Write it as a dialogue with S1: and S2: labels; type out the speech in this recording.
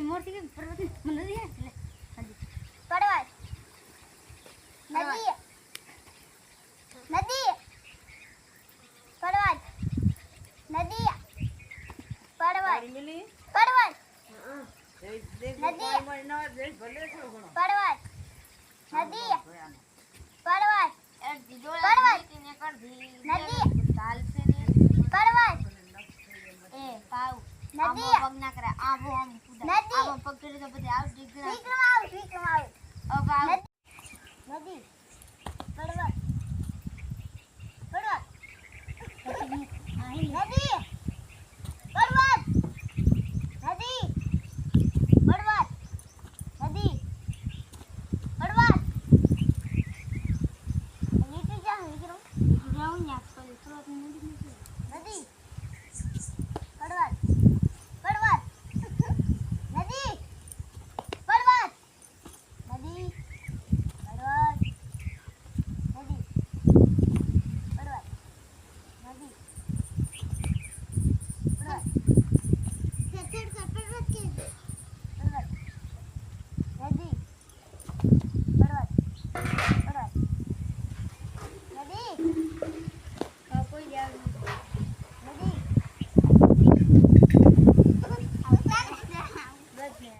S1: એ મોરથી કે પર્વત મને નથી એટલે
S2: પર્વત નદી નદી પર્વત નદી પર્વત પર્વત નદી.
S3: ના ભલે છો ઘણો.
S2: પર્વત નદી પર્વત
S1: એ દીદો
S2: પર્વત.
S1: ને કર દી
S2: નદી.
S1: ચાલશે ને
S2: પર્વત
S1: એ પાવ
S2: નદી.
S1: પગ ના કરે આમો આમ કુદા
S2: નદી.
S1: પગ કરે તો પછી આવ ડીગરા
S2: વિક્રમ આવ વિક્રમ આવ.
S1: અબ આવ.
S2: નદી પર્વત પર્વત નદી Thank you.